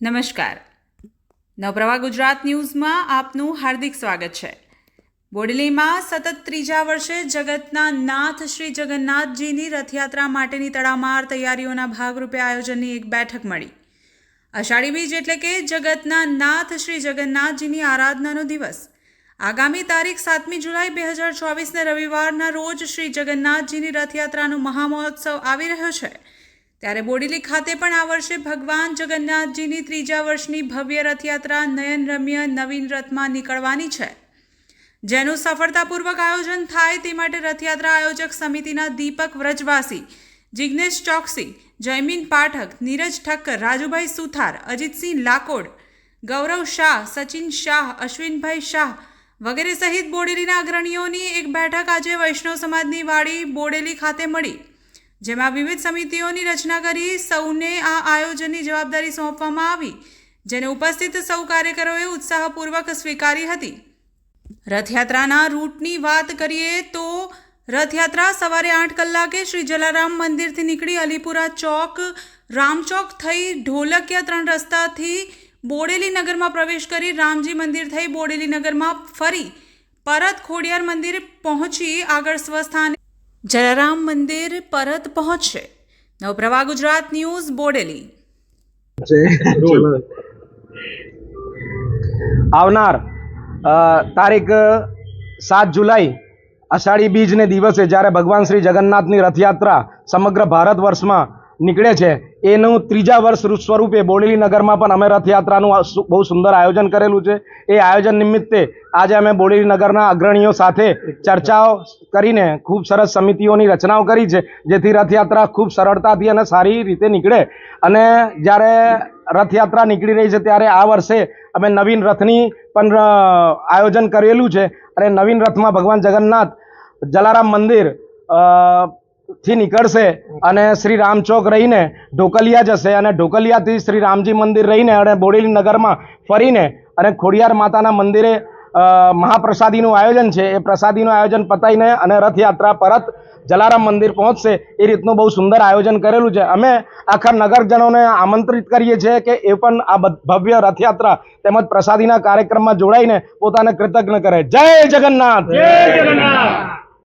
નમસ્કાર. નવપ્રભા ગુજરાત ન્યૂઝમાં આપનું હાર્દિક સ્વાગત છે. બોડલીમાં સતત ત્રીજા વર્ષે જગતના નાથ શ્રી જગન્નાથજીની રથયાત્રા માટેની તડામાર તૈયારીઓના ભાગરૂપે આયોજનની એક બેઠક મળી. અષાઢી બીજ એટલે કે જગતના નાથ શ્રી જગન્નાથજીની આરાધનાનો દિવસ. આગામી તારીખ સાતમી જુલાઈ બે હજાર ચોવીસને રવિવારના રોજ શ્રી જગન્નાથજીની રથયાત્રાનો મહામહોત્સવ આવી રહ્યો છે. ત્યારે બોડેલી ખાતે પણ આ વર્ષે ભગવાન જગન્નાથજીની ત્રીજા વર્ષની ભવ્ય રથયાત્રા નયનરમ્ય નવીન રથમાં નીકળવાની છે. જેનું સફળતાપૂર્વક આયોજન થાય તે માટે રથયાત્રા આયોજક સમિતિના દીપક વ્રજવાસી, જિગ્નેશ ચોકસી, જયમીન પાઠક, નીરજ ઠક્કર, રાજુભાઈ સુથાર, અજીતસિંહ લાકોડ, ગૌરવ શાહ, સચિન શાહ, અશ્વિનભાઈ શાહ વગેરે સહિત બોડેલીના અગ્રણીઓની એક બેઠક આજે વૈષ્ણવ સમાજની વાડી બોડેલી ખાતે મળી. જેમાં વિવિધ સમિતિઓની રચના કરી સૌને આ આયોજનની જવાબદારી સોંપવામાં આવી. જેને ઉપસ્થિત સૌ કાર્યકરોએ ઉત્સાહપૂર્વક સ્વીકારી હતી. રથયાત્રાના રૂટની વાત કરીએ તો રથયાત્રા સવારે આઠ કલાકે શ્રી જલારામ મંદિરથી નીકળી અલીપુરા ચોક રામચોક થઈ ઢોલકિયા ત્રણ રસ્તાથી બોડેલી નગરમાં પ્રવેશ કરી રામજી મંદિર થઈ બોડેલી નગરમાં ફરી પરત ખોડિયાર મંદિર પહોંચી આગળ સ્વસ્થાને જલારામ મંદિર પરત પહોંચશે. નવપ્રભા ગુજરાત ન્યૂઝ બોડેલી. આવનાર તારીખ સાત જુલાઈ અષાઢી બીજને દિવસે જ્યારે ભગવાન શ્રી જગન્નાથની રથયાત્રા સમગ્ર ભારત વર્ષમાં નીકળે છે. એનું ત્રીજા વર્ષ સ્વરૂપે બોડેલી નગરમાં પણ અમે રથયાત્રાનું બહુ સુંદર આયોજન કરેલું છે. એ આયોજન નિમિત્તે આજે અમે બોડેલી નગરના અગ્રણીઓ સાથે ચર્ચાઓ કરીને ખૂબ સરસ સમિતિઓની રચનાઓ કરી છે, જેથી રથયાત્રા ખૂબ સરળતાથી અને સારી રીતે નીકળે. અને જ્યારે રથયાત્રા નીકળી રહી છે ત્યારે આ વર્ષે અમે નવીન રથની પણ આયોજન કરેલું છે. અને નવીન રથમાં ભગવાન જગન્નાથ જલારામ મંદિર થી નીકળશે અને શ્રી રામચોક રહીને ઢોકલિયા જશે અને ઢોકલિયાથી શ્રી રામજી મંદિર રહીને અને બોડેલી નગરમાં ફરીને અને ખોડિયાર માતાના મંદિરે મહાપ્રસાદીનું આયોજન છે. એ પ્રસાદીનું આયોજન પતાઈને અને રથયાત્રા પરત જલારામ મંદિર પહોંચશે. એ રીતનું બહુ સુંદર આયોજન કરેલું છે. અમે આખા નગરજનોને આમંત્રિત કરીએ છીએ કે એ પણ આ ભવ્ય રથયાત્રા તેમજ પ્રસાદીના કાર્યક્રમમાં જોડાઈને પોતાને કૃતજ્ઞ કરે. જય જગન્નાથ! જય જગન્નાથ!